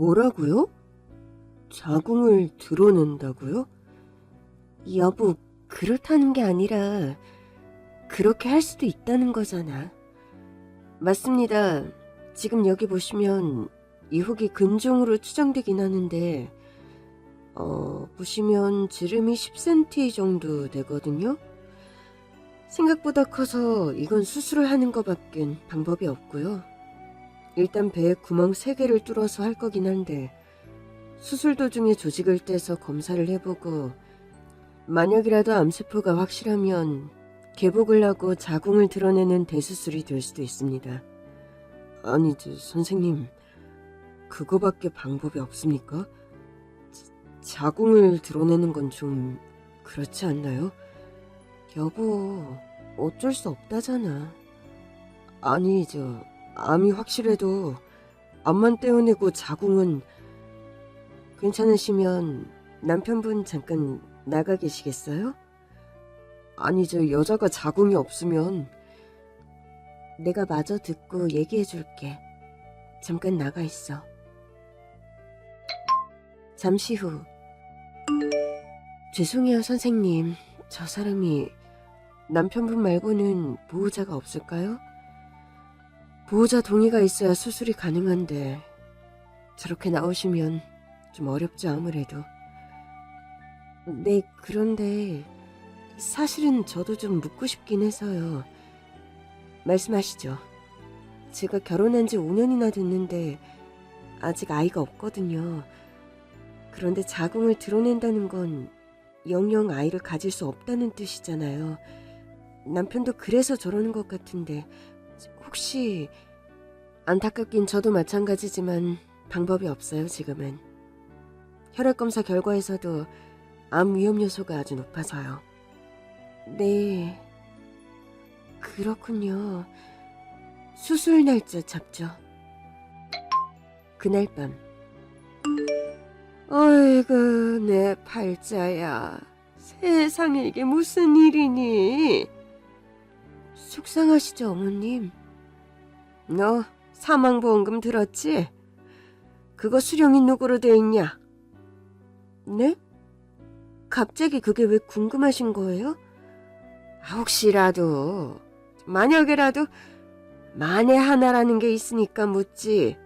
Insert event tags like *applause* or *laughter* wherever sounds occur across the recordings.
뭐라고요? 자궁을 드러낸다고요? 여보, 그렇다는 게 아니라 그렇게 할 수도 있다는 거잖아. 맞습니다. 지금 여기 보시면 이혹이 근종으로 추정되긴 하는데 어, 보시면 지름이 10cm 정도 되거든요. 생각보다 커서 이건 수술을 하는 것밖엔 방법이 없고요. 일단 배에 구멍 3개를 뚫어서 할 거긴 한데 수술 도중에 조직을 떼서 검사를 해보고 만약이라도 암세포가 확실하면 개복을 하고 자궁을 드러내는 대수술이 될 수도 있습니다. 아니, 저 선생님, 그거밖에 방법이 없습니까? 자- 자궁을 드러내는 건 좀 그렇지 않나요? 여보, 어쩔 수 없다잖아. 아니, 저 암이 확실해도 암만 떼어내고 자궁은 괜찮으시면 남편분 잠깐 나가 계시겠어요? 아니, 저 여자가 자궁이 없으면 내가 마저 듣고 얘기해 줄게. 잠깐 나가 있어. 잠시 후. 죄송해요, 선생님. 저 사람이 남편분 말고는 보호자가 없을까요? 보호자 동의가 있어야 수술이 가능한데 저렇게 나오시면 좀 어렵죠, 아무래도. 네, 그런데 사실은 저도 좀 묻고 싶긴 해서요. 말씀하시죠. 제가 결혼한 지 5년이나 됐는데 아직 아이가 없거든요. 그런데 자궁을 드러낸다는 건 영영 아이를 가질 수 없다는 뜻이잖아요. 남편도 그래서 저러는 것 같은데 혹시 안타깝긴 저도 마찬가지지만 방법이 없어요, 지금은. 혈액 검사 결과에서도 암 위험 요소가 아주 높아서요. 네. 그렇군요. 수술 날짜 잡죠. 그날 밤. 어이구, 내 팔자야. 세상에 이게 무슨 일이니? 속상하시죠, 어머님? 너 사망보험금 들었지? 그거 수령이 누구로 돼 있냐? 네? 갑자기 그게 왜 궁금하신 거예요? 아, 혹시라도, 만약에라도, 만에 하나라는 게 있으니까 묻지.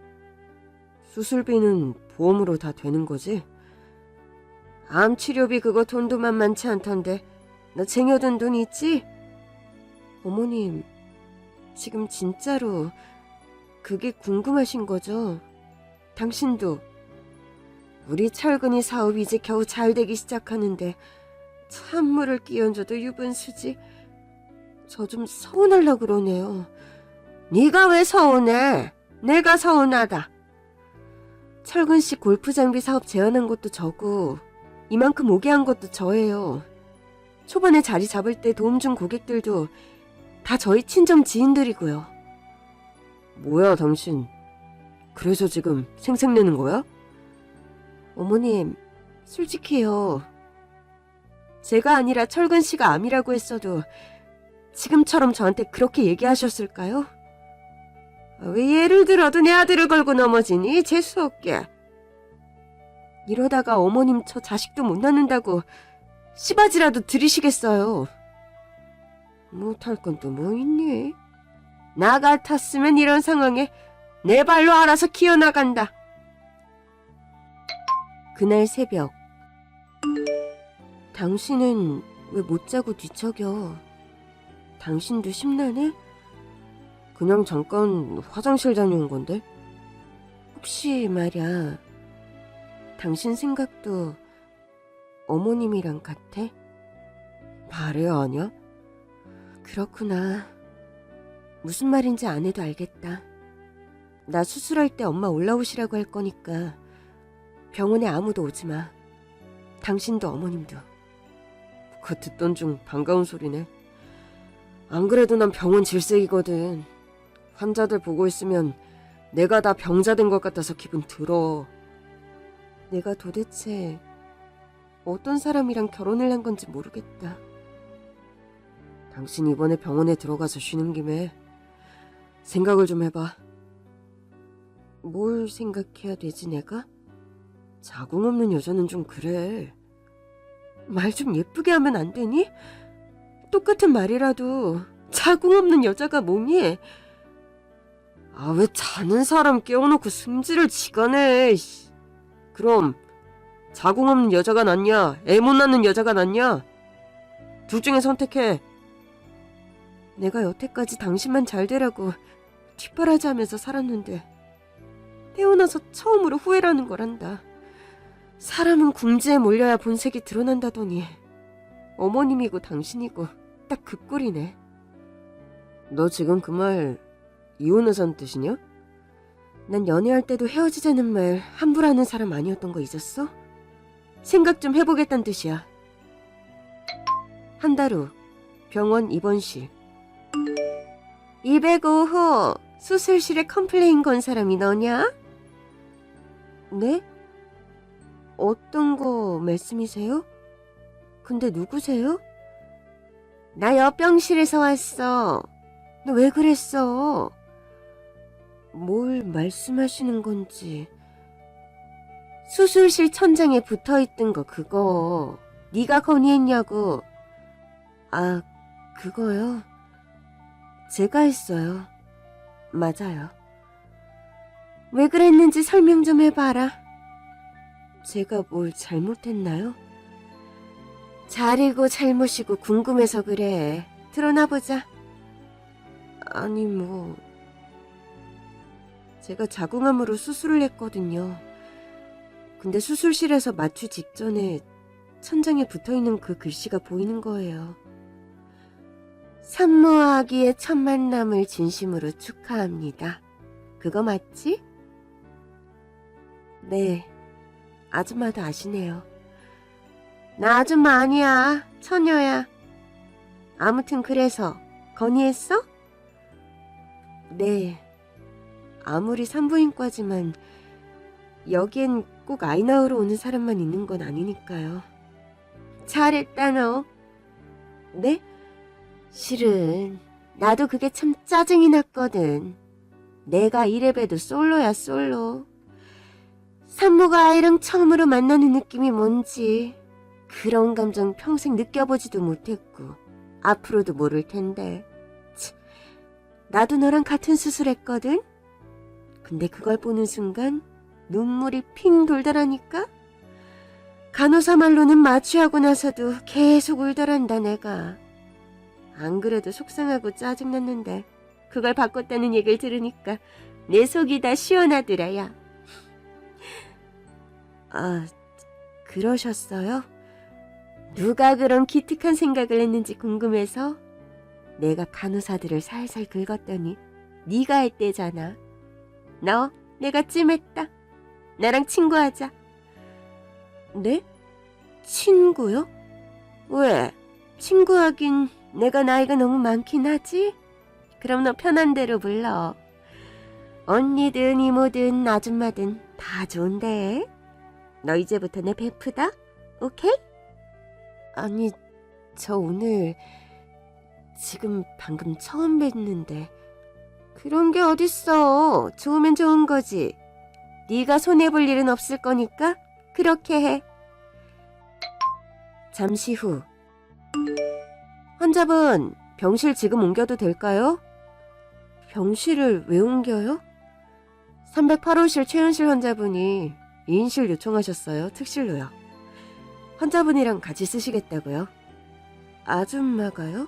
수술비는 보험으로 다 되는 거지? 암 치료비 그거 돈도 만만치 않던데, 너 쟁여둔 돈 있지? 어머님, 지금 진짜로 그게 궁금하신 거죠? 당신도 우리 철근이 사업이 이제 겨우 잘 되기 시작하는데 찬물을 끼얹어도 유분수지. 저 좀 서운하려 그러네요. 네가 왜 서운해? 내가 서운하다. 철근 씨 골프 장비 사업 제안한 것도 저고 이만큼 오게 한 것도 저예요. 초반에 자리 잡을 때 도움 준 고객들도 다 저희 친정 지인들이고요. 뭐야, 당신. 그래서 지금 생색내는 거야? 어머님, 솔직해요. 제가 아니라 철근 씨가 암이라고 했어도 지금처럼 저한테 그렇게 얘기하셨을까요? 아, 왜 예를 들어도 내 아들을 걸고 넘어지니? 재수없게. 이러다가 어머님 저 자식도 못 낳는다고 씨바지라도 들이시겠어요. 못할 건 또 뭐 있니? 나 같았으면 이런 상황에 내 발로 알아서 키워나간다. 그날 새벽. 당신은 왜 못 자고 뒤척여? 당신도 심란해? 그냥 잠깐 화장실 다녀온 건데? 혹시 말야, 당신 생각도 어머님이랑 같아? 말해 아냐? 그렇구나. 무슨 말인지 안 해도 알겠다. 나 수술할 때 엄마 올라오시라고 할 거니까 병원에 아무도 오지 마. 당신도 어머님도. 그 듣던 중 반가운 소리네. 안 그래도 난 병원 질색이거든. 환자들 보고 있으면 내가 다 병자 된 것 같아서 기분 더러워. 내가 도대체 어떤 사람이랑 결혼을 한 건지 모르겠다. 당신 이번에 병원에 들어가서 쉬는 김에 생각을 좀 해봐. 뭘 생각해야 되지, 내가? 자궁 없는 여자는 좀 그래. 말 좀 예쁘게 하면 안 되니? 똑같은 말이라도 자궁 없는 여자가 뭐니? 아, 왜 자는 사람 깨워놓고 승질을 지가내, 씨. 그럼, 자궁 없는 여자가 낫냐? 애 못 낳는 여자가 낫냐? 둘 중에 선택해. 내가 여태까지 당신만 잘 되라고 뒷바라지 하면서 살았는데, 태어나서 처음으로 후회라는 거란다. 사람은 궁지에 몰려야 본색이 드러난다더니, 어머님이고 당신이고 딱 그 꼴이네. 너 지금 그 말 이혼하자는 뜻이냐? 난 연애할 때도 헤어지자는 말 함부로 하는 사람 아니었던 거 잊었어? 생각 좀 해보겠다는 뜻이야. 한 달 후 병원 입원실 205호 수술실에 컴플레인 건 사람이 너냐? 네? 어떤 거 말씀이세요? 근데 누구세요? 나 옆병실에서 왔어. 너 왜 그랬어? 뭘 말씀하시는 건지. 수술실 천장에 붙어 있던 거 그거 네가 건의했냐고. 아, 그거요? 제가 했어요. 맞아요. 왜 그랬는지 설명 좀 해봐라. 제가 뭘 잘못했나요? 잘이고 잘못이고 궁금해서 그래. 드러나 보자. 아니, 뭐. 제가 자궁암으로 수술을 했거든요. 근데 수술실에서 마취 직전에 천장에 붙어 있는 그 글씨가 보이는 거예요. 산모아기의 첫 만남을 진심으로 축하합니다. 그거 맞지? 네. 아줌마도 아시네요. 나 아줌마 아니야. 처녀야. 아무튼 그래서 건의했어? 네. 아무리 산부인과지만 여기엔 꼭 아이 낳으러 오는 사람만 있는 건 아니니까요. 잘했다 너. 네? 실은 나도 그게 참 짜증이 났거든. 내가 이래봬도 솔로야 솔로. 산모가 아이랑 처음으로 만나는 느낌이 뭔지 그런 감정 평생 느껴보지도 못했고 앞으로도 모를 텐데. 치, 나도 너랑 같은 수술했거든. 근데 그걸 보는 순간 눈물이 핑 돌더라니까. 간호사 말로는 마취하고 나서도 계속 울더란다 내가. 안 그래도 속상하고 짜증났는데 그걸 바꿨다는 얘기를 들으니까 내 속이 다 시원하더라야. 아, 그러셨어요? 누가 그런 기특한 생각을 했는지 궁금해서 내가 간호사들을 살살 긁었더니 네가 했대잖아. 너 내가 찜했다. 나랑 친구하자. 네? 친구요? 왜? 친구하긴 내가 나이가 너무 많긴 하지? 그럼 너 편한 대로 불러. 언니든 이모든 아줌마든 다 좋은데. 너 이제부터 내 베프다? 오케이? 아니, 저 오늘 지금 방금 처음 뵀는데 그런 게 어딨어. 좋으면 좋은 거지. 네가 손해 볼 일은 없을 거니까 그렇게 해. 잠시 후 환자분, 병실 지금 옮겨도 될까요? 병실을 왜 옮겨요? 308호실 최은실 환자분이 2인실 요청하셨어요. 특실로요. 환자분이랑 같이 쓰시겠다고요? 아줌마가요?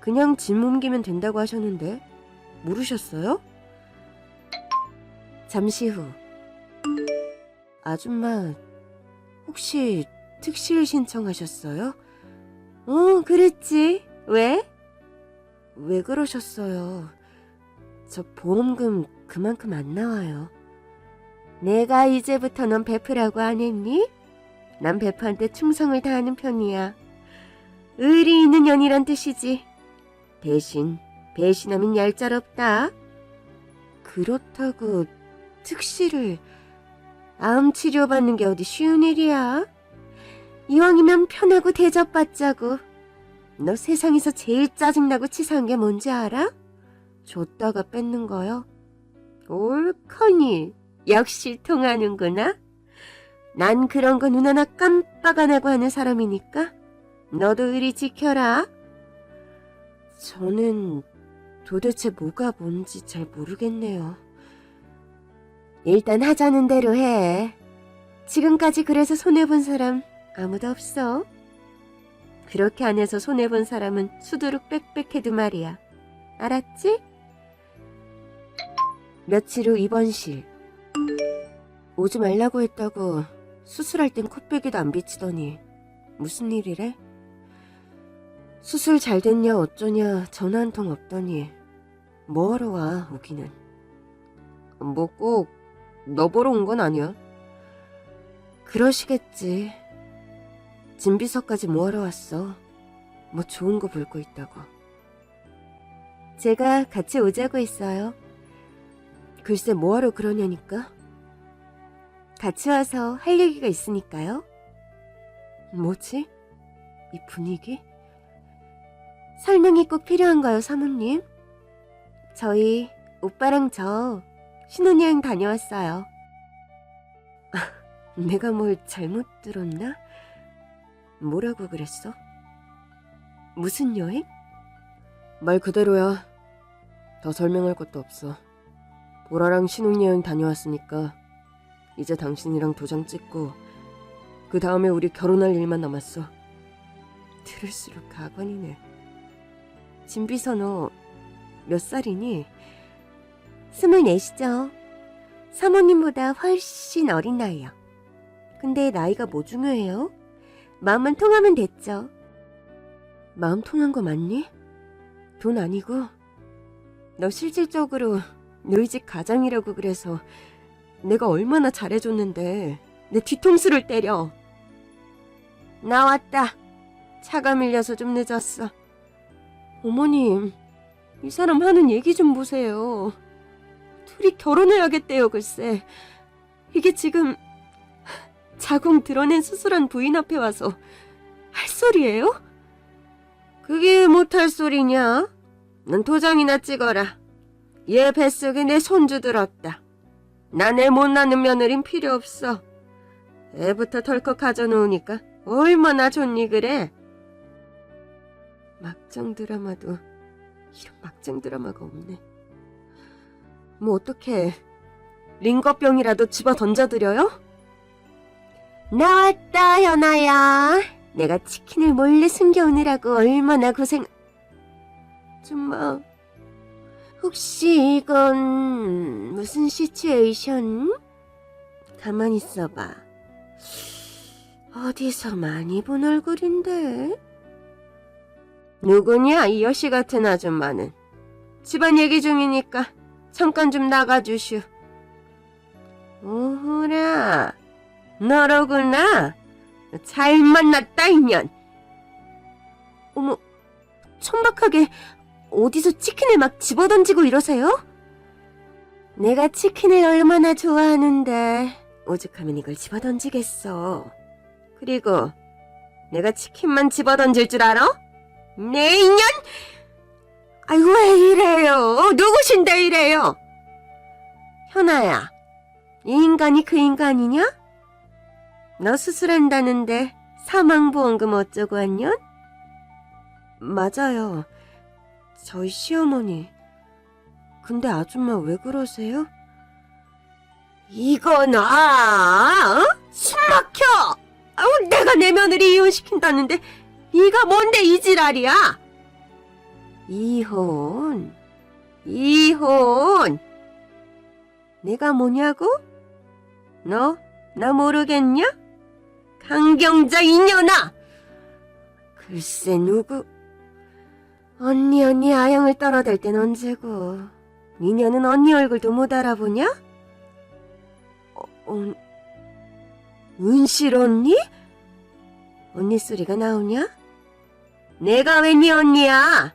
그냥 짐 옮기면 된다고 하셨는데 모르셨어요? 잠시 후 아줌마 혹시 특실 신청하셨어요? 어, 그랬지. 왜? 왜 그러셨어요? 저 보험금 그만큼 안 나와요. 내가 이제부터 넌 베프라고 안 했니? 난 베프한테 충성을 다하는 편이야. 의리 있는 년이란 뜻이지. 대신 배신하면 얄짤없다. 그렇다고 특실을 암 치료받는 게 어디 쉬운 일이야? 이왕이면 편하고 대접받자고. 너 세상에서 제일 짜증나고 치사한 게 뭔지 알아? 줬다가 뺏는 거요? 옳거니 역시 통하는구나. 난 그런 거 눈 하나 깜빡 안 하고 하는 사람이니까 너도 의리 지켜라. 저는 도대체 뭐가 뭔지 잘 모르겠네요. 일단 하자는 대로 해. 지금까지 그래서 손해본 사람 아무도 없어. 그렇게 안 해서 손해본 사람은 수두룩 빽빽해도 말이야. 알았지? 며칠 후 입원실. 오지 말라고 했다고 수술할 땐 코빼기도 안 비치더니 무슨 일이래? 수술 잘 됐냐 어쩌냐 전화 한 통 없더니 뭐하러 와 오기는 뭐 꼭 너 보러 온 건 아니야 그러시겠지 진비서까지 뭐하러 왔어 뭐 좋은 거 볼 거 있다고 제가 같이 오자고 했어요 글쎄 뭐하러 그러냐니까 같이 와서 할 얘기가 있으니까요 뭐지? 이 분위기? 설명이 꼭 필요한가요, 사모님? 저희 오빠랑 저 신혼여행 다녀왔어요. 아, *laughs* 내가 뭘 잘못 들었나? 뭐라고 그랬어? 무슨 여행? 말 그대로야. 더 설명할 것도 없어. 보라랑 신혼여행 다녀왔으니까 이제 당신이랑 도장 찍고 그 다음에 우리 결혼할 일만 남았어. 들을수록 가관이네. 진비서 너몇 살이니? 스물넷이죠. 사모님보다 훨씬 어린 나이요. 근데 나이가 뭐 중요해요? 마음만 통하면 됐죠. 마음 통한 거 맞니? 돈 아니고? 너 실질적으로 너희 집 가장이라고 그래서 내가 얼마나 잘해줬는데 내 뒤통수를 때려. 나왔다. 차가 밀려서 좀 늦었어. 어머님, 이 사람 하는 얘기 좀 보세요. 둘이 결혼해야겠대요, 글쎄. 이게 지금 자궁 드러낸 수술한 부인 앞에 와서 할 소리예요? 그게 못할 소리냐? 넌 도장이나 찍어라. 얘 뱃속에 내 손주 들었다. 난애못 낳는 며느린 필요 없어. 애부터 덜컥 가져놓으니까 얼마나 좋니 그래? 막장 드라마도 이런 막장 드라마가 없네. 뭐 어떻게 링거병이라도 집어 던져드려요? 나왔다 현아야. 내가 치킨을 몰래 숨겨오느라고 얼마나 고생. 좀마 혹시 이건 무슨 시츄에이션? 가만히 있어봐. 어디서 많이 본 얼굴인데? 누구냐 이 여시 같은 아줌마는 집안 얘기 중이니까 잠깐 좀 나가주슈 오호라 너로구나 잘 만났다 인연 어머 천박하게 어디서 치킨을 막 집어던지고 이러세요? 내가 치킨을 얼마나 좋아하는데 오죽하면 이걸 집어던지겠어 그리고 내가 치킨만 집어던질 줄 알아? 내 인연? 아이고 왜 이래요? 누구신데 이래요? 현아야, 이 인간이 그 인간이냐? 너 수술한다는데 사망보험금 어쩌고 한년? 맞아요. 저희 시어머니. 근데 아줌마 왜 그러세요? 이건 아, 어? 숨 막혀! 아우, 내가 내 며느리 이혼시킨다는데 이가 뭔데 이 지랄이야? 이혼, 이혼. 내가 뭐냐고? 너, 나 모르겠냐? 강경자 이년아! 글쎄, 누구? 언니, 언니 아영을 떨어댈 땐 언제고. 미녀는 언니 얼굴도 못 알아보냐? 어, 어, 은실 언니? 언니 소리가 나오냐? 내가 왜 네 언니야?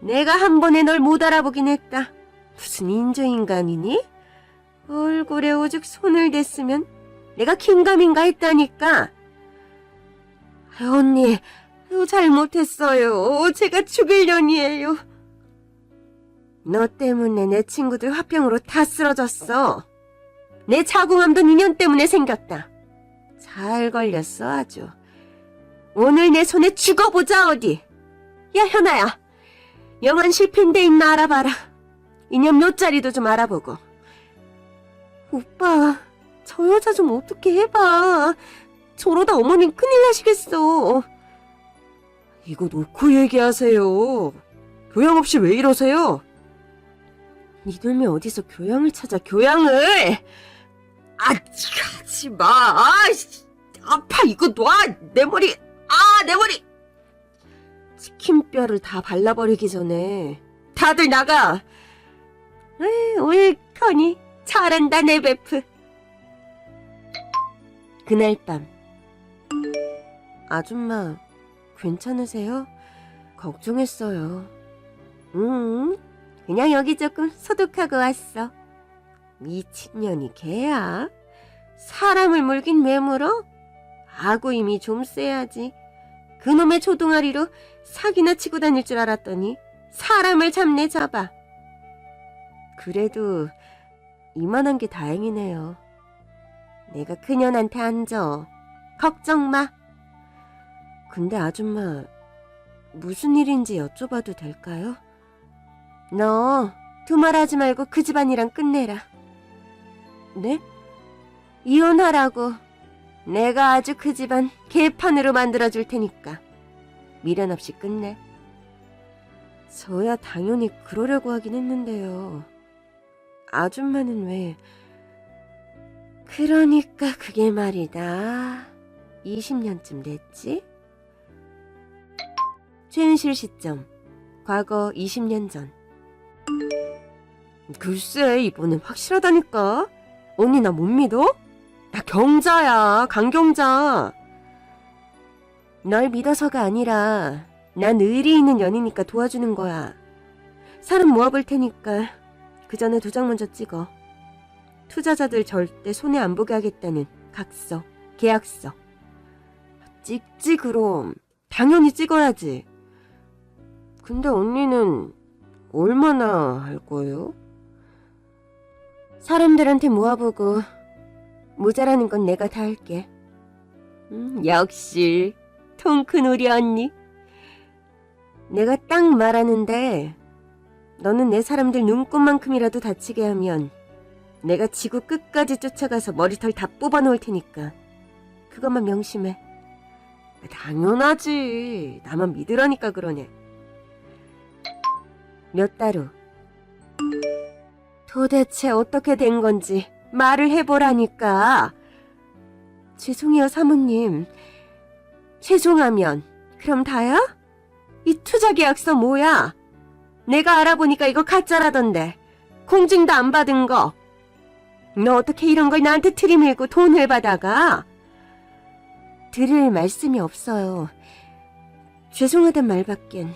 내가 한 번에 널 못 알아보긴 했다. 무슨 인조인간이니? 얼굴에 오죽 손을 댔으면 내가 긴가민가 했다니까. 아유, 언니, 아유, 잘못했어요. 제가 죽일 년이에요. 너 때문에 내 친구들 화병으로 다 쓰러졌어. 내 자궁암도 니년 때문에 생겼다. 잘 걸렸어 아주. 오늘 내 손에 죽어보자 어디. 야 현아야. 영안 실패인데 있나 알아봐라. 이년 몇 자리도 좀 알아보고. 오빠, 저 여자 좀 어떻게 해봐. 저러다 어머님 큰일 나시겠어. 이거 놓고 얘기하세요. 교양 없이 왜 이러세요? 니들매 어디서 교양을 찾아 교양을? 아, 하지 마. 아, 씨, 아파 이거 놔. 내 머리. 아, 내 머리. 치킨뼈를 다 발라버리기 전에 다들 나가. 에이, 옳거니 잘한다 내 베프. 그날 밤 아줌마 괜찮으세요? 걱정했어요. 응, 그냥 여기 조금 소독하고 왔어. 미친년이 개야? 사람을 물긴 왜 물어? 아구 힘이 좀 세야지. 그놈의 초동아리로 사기나 치고 다닐 줄 알았더니 사람을 잡네 잡아. 그래도 이만한 게 다행이네요. 내가 그년한테 앉아. 걱정 마. 근데 아줌마, 무슨 일인지 여쭤봐도 될까요? 너 두말하지 말고 그 집안이랑 끝내라. 네? 이혼하라고. 내가 아주 그 집안 개판으로 만들어줄 테니까. 미련 없이 끝내. 저야 당연히 그러려고 하긴 했는데요. 아줌마는 왜... 그러니까 그게 말이다. 20년쯤 됐지? 최은실 시점. 과거 20년 전. 글쎄, 이번엔 확실하다니까. 언니 나 못 믿어? 나 경자야, 강경자. 널 믿어서가 아니라 난 의리 있는 년이니까 도와주는 거야. 사람 모아볼 테니까 그 전에 두장 먼저 찍어. 투자자들 절대 손해 안 보게 하겠다는 각서, 계약서. 찍지 그럼. 당연히 찍어야지. 근데 언니는 얼마나 할 거예요? 사람들한테 모아보고 모자라는 건 내가 다 할게. 음, 역시 통큰 우리 언니. 내가 딱 말하는데 너는 내 사람들 눈꽃만큼이라도 다치게 하면 내가 지구 끝까지 쫓아가서 머리털 다 뽑아놓을 테니까 그것만 명심해. 당연하지. 나만 믿으라니까 그러네. 몇 달 후. 도대체 어떻게 된 건지 말을 해보라니까. 죄송해요, 사모님. 죄송하면 그럼 다야? 이 투자 계약서 뭐야? 내가 알아보니까 이거 가짜라던데. 공증도 안 받은 거. 너 어떻게 이런 걸 나한테 들이밀고 돈을 받아가? 들을 말씀이 없어요. 죄송하단 말밖엔.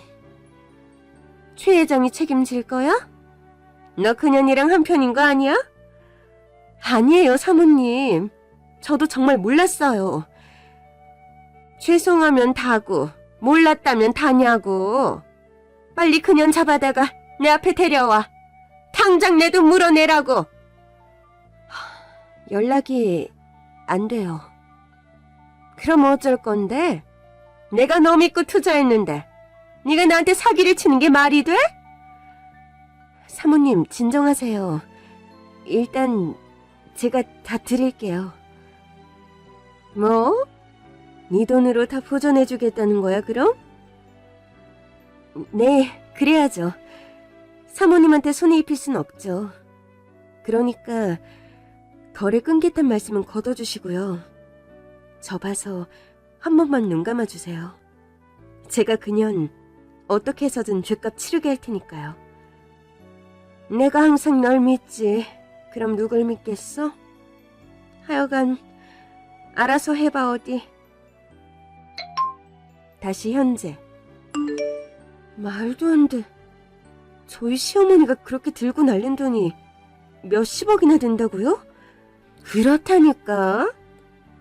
최 회장이 책임질 거야? 너 그년이랑 한편인 거 아니야? 아니에요, 사모님. 저도 정말 몰랐어요. 죄송하면 다고, 몰랐다면 다냐고. 빨리 그년 잡아다가 내 앞에 데려와. 당장 내 돈 물어내라고. 하, 연락이 안 돼요. 그럼 어쩔 건데? 내가 너 믿고 투자했는데 네가 나한테 사기를 치는 게 말이 돼? 사모님 진정하세요. 일단 제가 다 드릴게요. 뭐? 네 돈으로 다 보존해 주겠다는 거야 그럼? 네, 그래야죠. 사모님한테 손해 입힐 순 없죠. 그러니까 거래 끊겠단 말씀은 걷어주시고요. 저 봐서 한 번만 눈 감아주세요. 제가 그년 어떻게 해서든 죄값 치르게 할 테니까요. 내가 항상 널 믿지. 그럼 누굴 믿겠어? 하여간 알아서 해봐 어디. 다시 현재. 말도 안 돼. 저희 시어머니가 그렇게 들고 날린 돈이 몇십억이나 된다고요? 그렇다니까.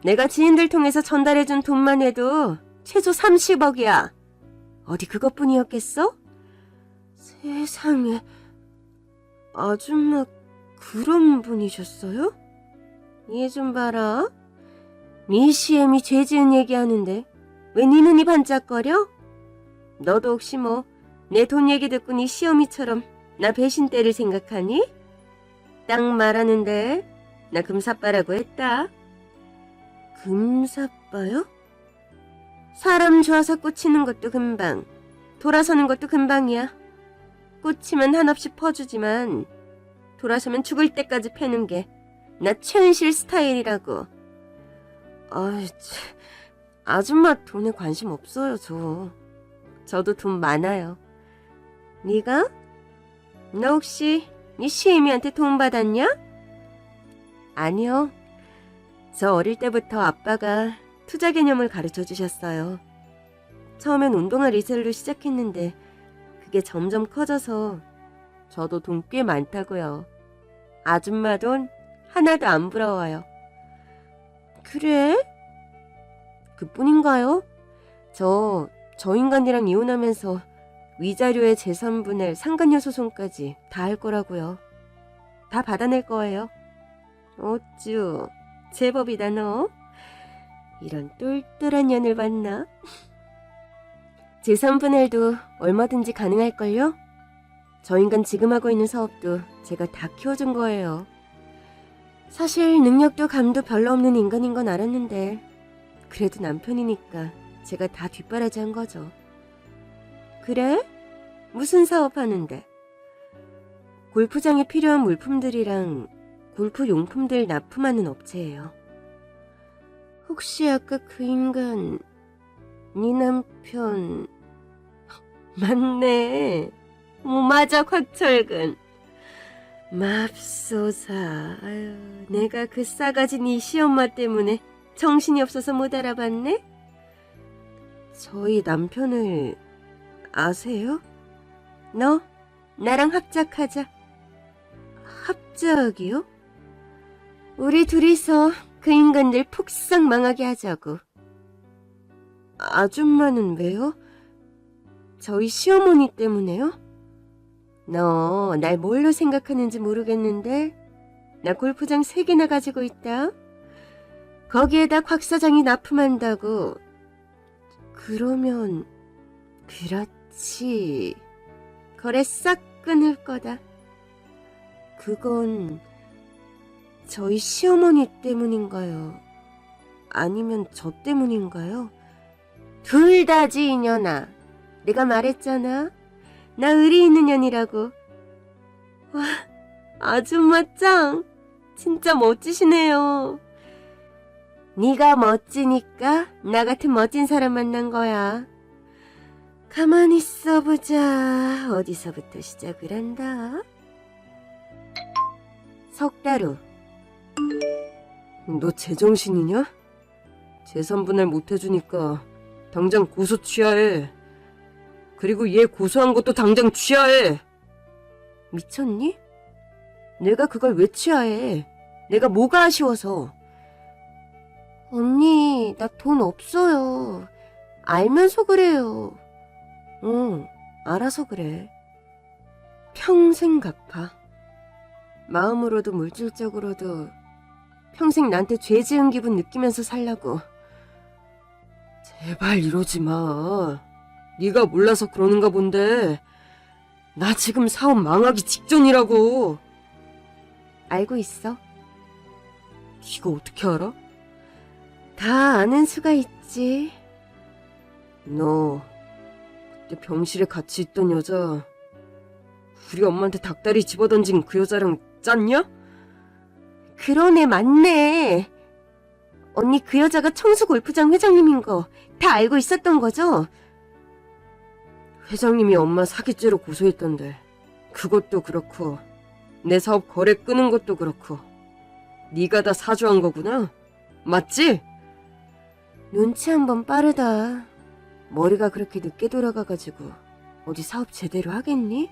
내가 지인들 통해서 전달해준 돈만 해도 최소 30억이야. 어디 그것뿐이었겠어? 세상에, 아줌마 그런 분이셨어요? 얘 좀 봐라. 네 시엠이 죄 지은 얘기하는데 왜 네 눈이 반짝거려? 너도 혹시 뭐 내 돈 얘기 듣고 네 시어미처럼 나 배신 때를 생각하니? 딱 말하는데 나 금사빠라고 했다. 금사빠요? 사람 좋아서 꽂히는 것도 금방, 돌아서는 것도 금방이야. 꽂히면 한없이 퍼주지만 돌아서면 죽을 때까지 패는 게 나 최은실 스타일이라고. 아이, 참, 아줌마 돈에 관심 없어요, 저. 저도 돈 많아요. 네가? 너 혹시 네 시애미한테 돈 받았냐? 아니요. 저 어릴 때부터 아빠가 투자 개념을 가르쳐 주셨어요. 처음엔 운동화 리셀로 시작했는데 그게 점점 커져서 저도 돈 꽤 많다고요. 아줌마 돈 하나도 안 부러워요. 그래? 그뿐인가요? 저, 저 인간이랑 이혼하면서 위자료의 재산분할, 상간녀 소송까지 다 할 거라고요. 다 받아낼 거예요. 어쭈, 제법이다 너. 이런 똘똘한 년을 봤나? 재산분할도 얼마든지 가능할걸요? 저 인간 지금 하고 있는 사업도 제가 다 키워준 거예요. 사실 능력도 감도 별로 없는 인간인 건 알았는데 그래도 남편이니까 제가 다 뒷바라지 한 거죠. 그래? 무슨 사업 하는데? 골프장에 필요한 물품들이랑 골프 용품들 납품하는 업체예요. 혹시 아까 그 인간 네 남편 *laughs* 맞네. 뭐 맞아 곽철근. 맙소사. 아유, 내가 그 싸가지 네 시엄마 때문에 정신이 없어서 못 알아봤네. 저희 남편을 아세요? 너 나랑 합작하자. 합작이요? 우리 둘이서 그 인간들 폭삭 망하게 하자고. 아줌마는 왜요? 저희 시어머니 때문에요? 너 날 뭘로 생각하는지 모르겠는데 나 골프장 세개나 가지고 있다. 거기에다 곽 사장이 납품한다고. 그러면 그렇지. 거래 싹 끊을 거다. 그건 저희 시어머니 때문인가요? 아니면 저 때문인가요? 둘 다지 이년아. 내가 말했잖아. 나 의리 있는 년이라고. 와, 아줌마 짱. 진짜 멋지시네요. 네가 멋지니까 나 같은 멋진 사람 만난 거야. 가만히 있어 보자. 어디서부터 시작을 한다. 석달 후. 너 제정신이냐? 재산분할 못해주니까 당장 고소 취하해. 그리고 얘 고소한 것도 당장 취하해. 미쳤니? 내가 그걸 왜 취하해? 내가 뭐가 아쉬워서? 언니, 나 돈 없어요. 알면서 그래요. 응, 알아서 그래. 평생 갚아. 마음으로도 물질적으로도 평생 나한테 죄 지은 기분 느끼면서 살라고. 제발 이러지 마. 네가 몰라서 그러는가 본데. 나 지금 사업 망하기 직전이라고. 알고 있어. 이거 어떻게 알아? 다 아는 수가 있지. 너 그때 병실에 같이 있던 여자 우리 엄마한테 닭다리 집어던진 그 여자랑 짰냐? 그러네 맞네. 언니 그 여자가 청수 골프장 회장님인 거 다 알고 있었던 거죠? 회장님이 엄마 사기죄로 고소했던데 그것도 그렇고 내 사업 거래 끄는 것도 그렇고 네가 다 사주한 거구나 맞지? 눈치 한 번 빠르다 머리가 그렇게 늦게 돌아가가지고 어디 사업 제대로 하겠니?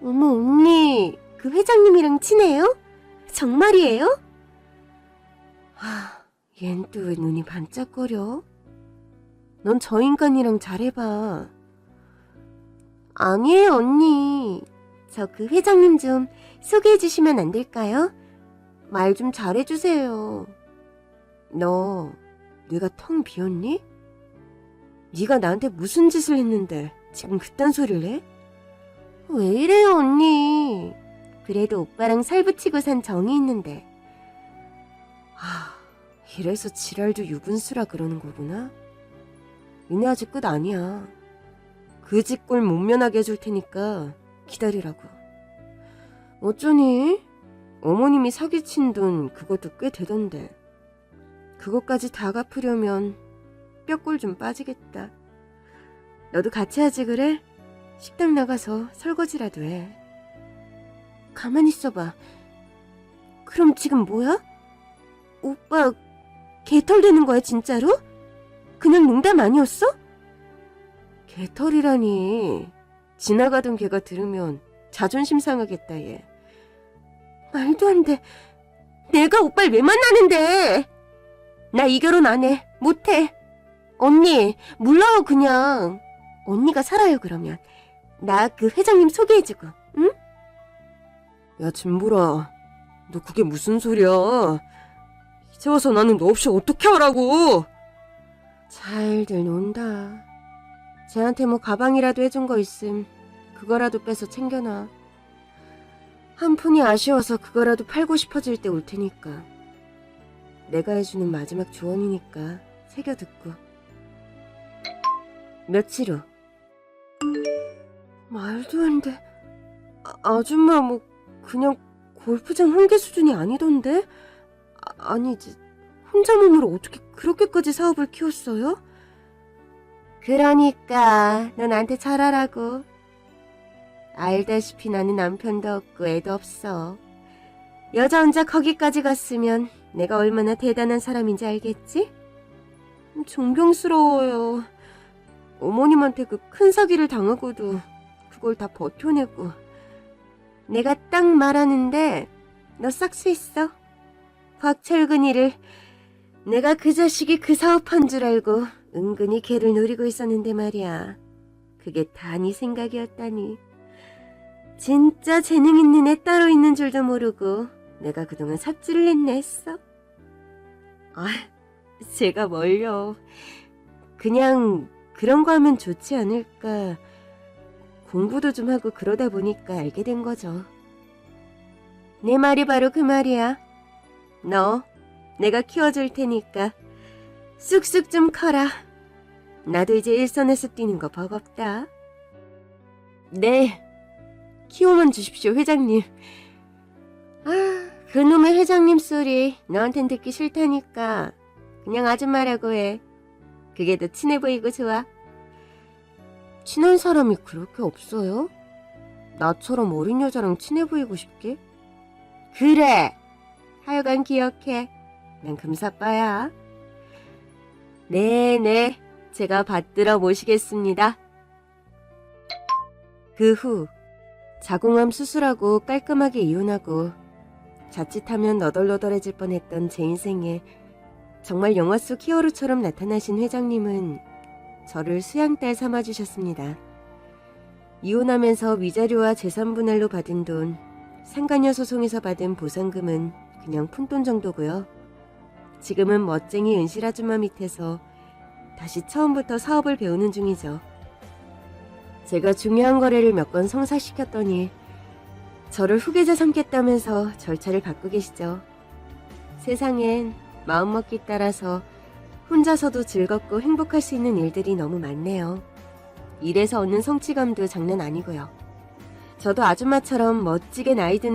어머 언니 그 회장님이랑 친해요? 정말이에요? 하, 얜 또 왜 눈이 반짝거려? 넌 저 인간이랑 잘해봐. 아니에요, 언니. 저 그 회장님 좀 소개해 주시면 안 될까요? 말 좀 잘해주세요. 너, 뇌가 텅 비었니? 네가 나한테 무슨 짓을 했는데 지금 그딴 소리를 해? 왜 이래요, 언니? 그래도 오빠랑 살 붙이고 산 정이 있는데. 하, 이래서 지랄도 유분수라 그러는 거구나. 니네 아직 끝 아니야. 그 짓꼴 못 면하게 해줄 테니까 기다리라고. 어쩌니? 어머님이 사기친 돈 그것도 꽤 되던데. 그것까지 다 갚으려면 뼈골 좀 빠지겠다. 너도 같이 하지 그래? 식당 나가서 설거지라도 해. 가만히 있어봐. 그럼 지금 뭐야? 오빠 개털 되는 거야 진짜로? 그냥 농담 아니었어? 개털이라니. 지나가던 개가 들으면 자존심 상하겠다 얘. 말도 안 돼. 내가 오빠를 왜 만나는데? 나 이 결혼 안 해. 못 해. 언니, 물러요 그냥. 언니가 살아요 그러면. 나 그 회장님 소개해주고, 응? 야 진보라, 너 그게 무슨 소리야? 이제 와서 나는 너 없이 어떻게 하라고? 잘들 논다. 쟤한테 뭐 가방이라도 해준 거 있음. 그거라도 빼서 챙겨놔. 한 푼이 아쉬워서 그거라도 팔고 싶어질 때 올 테니까. 내가 해주는 마지막 조언이니까 새겨 듣고. 며칠 후. 말도 안 돼. 아, 아줌마 뭐 그냥 골프장 훈계 수준이 아니던데? 아, 아니지. 혼자 몸으로 어떻게 그렇게까지 사업을 키웠어요? 그러니까 너 나한테 잘하라고. 알다시피 나는 남편도 없고 애도 없어. 여자 혼자 거기까지 갔으면 내가 얼마나 대단한 사람인지 알겠지? 존경스러워요. 어머님한테 그 큰 사기를 당하고도 그걸 다 버텨내고. 내가 딱 말하는데 너 싹수 있어. 곽철근이를 내가 그 자식이 그 사업한 줄 알고 은근히 걔를 노리고 있었는데 말이야. 그게 다 네 생각이었다니. 진짜 재능 있는 애 따로 있는 줄도 모르고 내가 그동안 삽질을 했네 했어. 아, 제가 뭘요. 그냥 그런 거 하면 좋지 않을까. 공부도 좀 하고 그러다 보니까 알게 된 거죠. 내 말이 바로 그 말이야. 너, 내가 키워줄 테니까 쑥쑥 좀 커라. 나도 이제 일선에서 뛰는 거 버겁다. 네, 키워만 주십시오, 회장님. 아, 그놈의 회장님 소리 너한텐 듣기 싫다니까. 그냥 아줌마라고 해. 그게 더 친해 보이고 좋아. 친한 사람이 그렇게 없어요? 나처럼 어린 여자랑 친해 보이고 싶게? 그래! 하여간 기억해. 난 금사빠야. 네네, 제가 받들어 모시겠습니다. 그 후, 자궁암 수술하고 깔끔하게 이혼하고 자칫하면 너덜너덜해질 뻔했던 제 인생에 정말 영화 속 히어로처럼 나타나신 회장님은 저를 수양딸 삼아주셨습니다. 이혼하면서 위자료와 재산분할로 받은 돈, 상간녀 소송에서 받은 보상금은 그냥 푼돈 정도고요. 지금은 멋쟁이 은실 아줌마 밑에서 다시 처음부터 사업을 배우는 중이죠. 제가 중요한 거래를 몇 건 성사시켰더니 저를 후계자 삼겠다면서 절차를 밟고 계시죠. 세상엔 마음먹기 따라서 혼자서도 즐겁고 행복할 수 있는 일들이 너무 많네요. 일에서 얻는 성취감도 장난 아니고요. 저도 아줌마처럼 멋지게 나이 드는